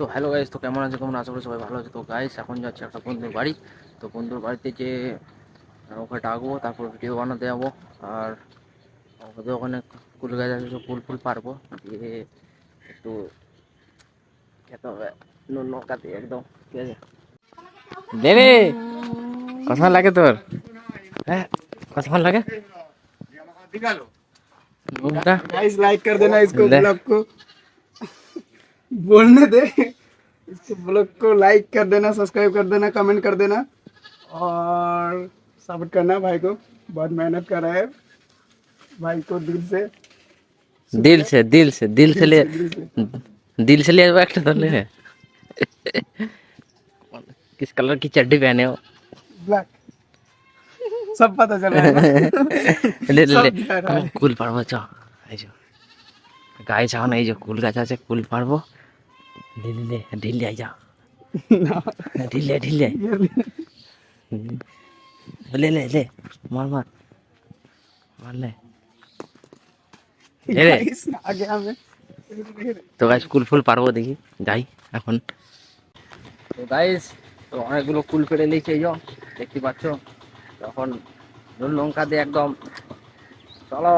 তো hello guys তো কেমন আছে কেমন আশা করি সবাই ভালো আছে তো গাইস এখন যাচ্ছে একটা বন্ধুর বাড়ি তো বন্ধুর বাড়িতে যে আহ, ওকে ডাকবো তারপর ভিডিও বানাতে যাবো আর ওদের ওখানে কুল গাছ আছে তো ফুল ফুল পারবো দিয়ে একটু খেতে হবে নুন লঙ্কা দিয়ে একদম ঠিক আছে দে রে কথা লাগে তোর হ্যাঁ কথা লাগে মুখটা गाइस लाइक कर देना इसको ले। ब्लॉग को बोलने दे। इसको ब्लॉग को लाइक कर देना सब्सक्राइब कर देना कमेंट कर देना। और सपोर्ट करना भाई को। बहुत मेहनत कर रहा है। भाई को दिल से। दिल से दिल से दिल से ले। दिल से ले एक्टर तो ले। किस कलर की चड्डी पहने हो? ब्लैक सब पता चल रहा है। ले ले ले। कूल पड़वा चाहो गाय चाहो नहीं जो कूल गाचा से कूल पड़ो ঢিলি লে ঢিলি আই যা। ঢিলে ঢিলে লে লে লে মার মার। মার তো গাইস কুল ফুল পারব দেখি। যাই এখন। তো গাইস তো অনেকগুলো কুল ফেলে লিখে যাও দেখতে পাচ্ছ? তখন নুন লঙ্কা দিয়ে একদম চলো।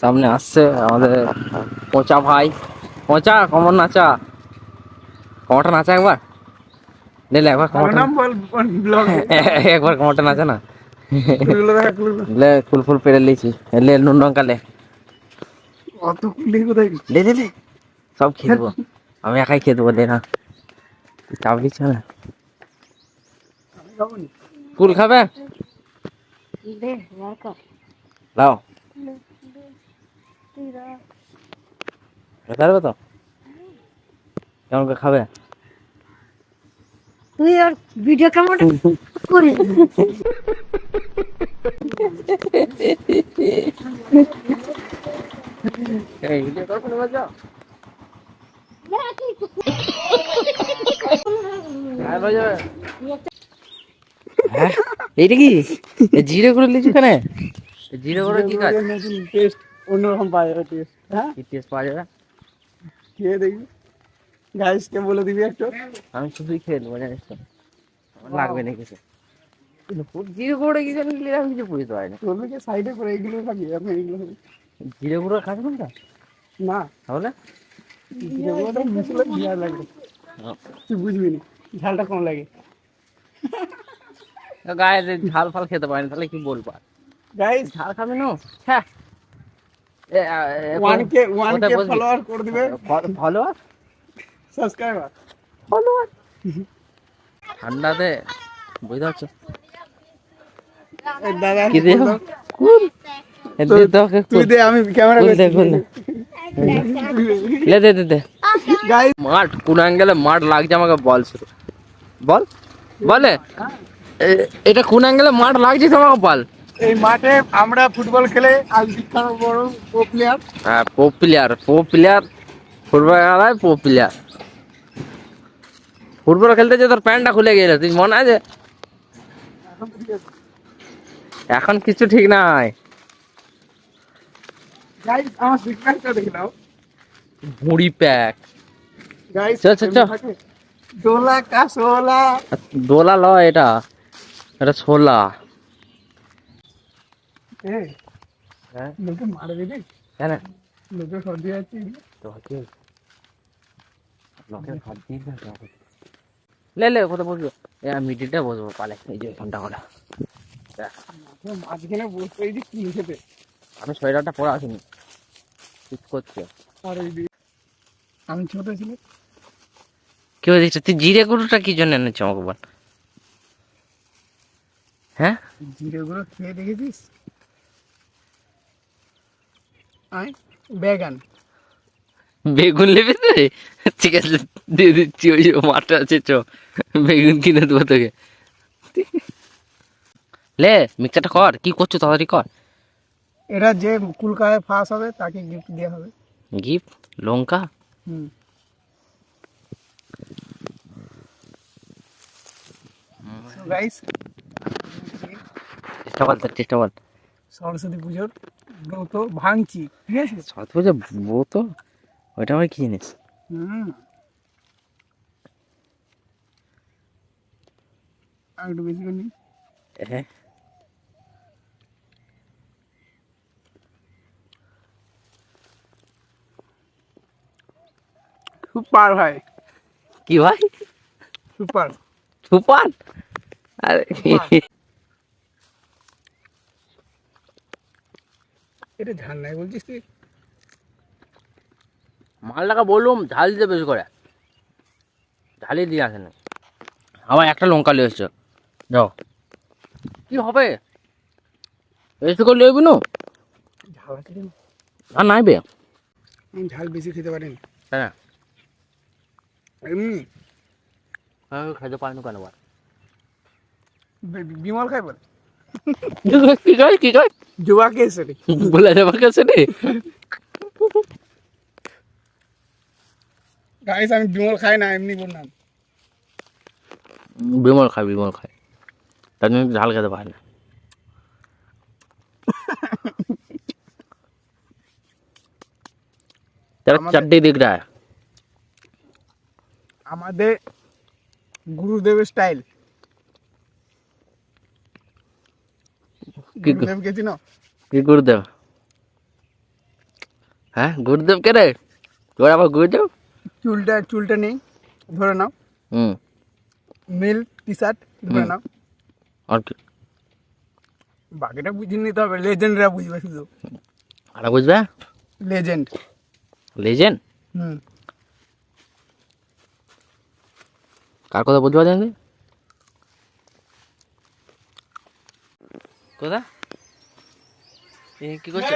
সামনে আসছে আমাদের পচা ভাই। পচা কমন নাচা কমাটা নাচা একবার? নিলে একবার একবার কমাটা নাচা না? লে ফুল ফুল পেরে লিছি লে নুন লঙ্কা লে। অত লে লে সব খেয়ে দেবো। আমি একাই খেয়ে দেবো দে না। চাপ দিচ্ছ না? ফুল খাবে? দাও। রাখতে পারবে তো? কেমন করে খাবে? তুই আর ভিডিও কেমন করে এইটা কি? জিরে করে লিচু কেন জিরে করে কি কাজ? টেস্ট অন্যরকম পাওয়া যাবে টেস্ট হ্যাঁ টেস্ট পাওয়া যাবে খেয়ে দেখবি গাইসকে বলে দিবি একটু? আমি শুধুই খেয়ে নেব জানিস তো। লাগবে না কিছু। কিন্তু ফুড গুঁড়ো কি জানি নিলে আমি কিছু বুঝতে পারি না। তোরকে সাইডে করে এইগুলো থাকি আমি এইগুলো খাবি। গুঁড়ো খাবে না না। তাহলে? যেগুলো মিশলে ঝাল লাগে তুই বুঝবি না ঝালটা কম লাগে? গায়ে ঝাল ফাল খেতে পারি না তাহলে কি বলব? গাইস ঝাল খাবে না? হ্যাঁ এ, one K one K follower করে দিবে। Follower subscriber. ফলোয়ার ঠান্ডাতে বুঝতে পারছ দাদা কি দিয়ে কুল। এ, দে দাও কে তুই দে আমি ক্যামেরা কুল দে লে দে দে দে। গাইস মাঠ কোন অ্যাঙ্গেলে মাঠ লাগছে আমাকে বল শুরু বল। বলে। এটা কোন অ্যাঙ্গেলে মাঠ লাগছে তো আমাকে বল। এই মাঠে আমরা ফুটবল খেলে বড় প্রো প্লেয়ার। হ্যাঁ পো প্লেয়ার ফুটবল খেলায় পো প্লেয়ার। ফুটবল খেলতে যে তোর প্যান্টটা খুলে গেল তুই মনে আছে? এখন কিছু ঠিক নাই। গাইস আমার সিকনেসটা দেখে নাও। ভুড়ি প্যাক। গাইস চল, চল, চল। ডোলা কাসোলা দোলা ল এটা। এটা ছোলা। এ হ্যাঁ। লোকে কেন? লোকে সর্দি আছে। তো কি। লে লে কোথায় বসবো। মিডিলটা বসবো পালে। এই যে করে মাঝখানে এই যে কি খেতে? আমি সোয়েটারটা পরে আসিনি। ঠিক করছি। আর এই আমি ছোট ছিল। কি হয়েছে তুই? জিরে গুঁড়োটা কি জন্য এনেছ আমাকে বল। হ্যাঁ? জিরে গুলো খেয়ে দেখেছিস? আয় বেগান। বেগুন নেবে তুই ঠিক আছে দিয়ে দিচ্ছি ওই যে মাঠে আছে চ। বেগুন কিনে দেবো তোকে। লে মিক্সারটা কর কি করছ তাড়াতাড়ি কর। এরা যে কুলকায় ফাঁস হবে তাকে গিফট দেওয়া হবে। গিফট লঙ্কা? হুম। গাইস চেষ্টা কর তোর চেষ্টা কর। সরস্বতী পুজোর ব্রত ভাঙছি ঠিক আছে? সত বছর বউ তো ওইটা আবার কি জিনিস? একটু বেশি করে নি। হ্যাঁ। সুপার ভাই। কি ভাই? সুপার। সুপার? আরে এটা ঝাল নাই বলছিস তুই? মালটাকে বললাম ঝাল দিতে বেশি করে। ঝালই দিয়ে আসে না। আমার একটা লঙ্কা নিয়ে এসছো। যাও। কি হবে? বেশি করে লিয়ে না? ঝাল আছে আর নাই বে। ঝাল বেশি খেতে পারি না। হ্যাঁ এমনি। খাইতে পারিনি কেন বার বিমল খাই বল। কি কয় কি কয় কে রে বলে যাবে কাছে গাইস আমি বিমল খাই না এমনি বললাম বিমল খায় বিমল খায় তার জন্য ঝাল খেতে পারে না तेरा আমাদের- चड्डी दिख रहा है আমাদের গুরুদেবের স্টাইল কি গু- গুরুদেব কে চিনো কি গুরুদেব হ্যাঁ গুরুদেব কে রে তোর আবার গুরুদেব চুলটা চুলটা নেই ধরে নাও। হুম। মিল টি শার্ট ধরে নাও। আর কি? বাকিটা বুঝে নিতে হবে লেজেন্ডরা বুঝবে শুধু। আর বুঝবে? লেজেন্ড। লেজেন্ড? হুম। কার কথা বুঝতে পারছেন কোথা? কি করছে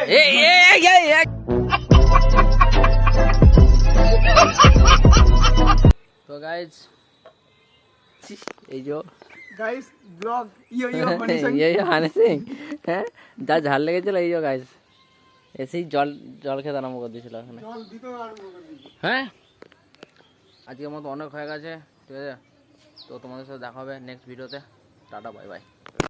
তো গাইজ এই যে guys blog yo yo condition এই যে হানে সিং হ্যাঁ? যা ঝাল লেগেছিল এই যে গাইজ এসেই জল জল খেতে আরম্ভ করে দিয়েছিল ওখানে। জল দিতে আরম্ভ করে। হ্যাঁ? আজকের মতো অনেক হয়ে গেছে ঠিক আছে? তো তোমাদের সাথে দেখা হবে নেক্সট ভিডিওতে টাটা বাই বাই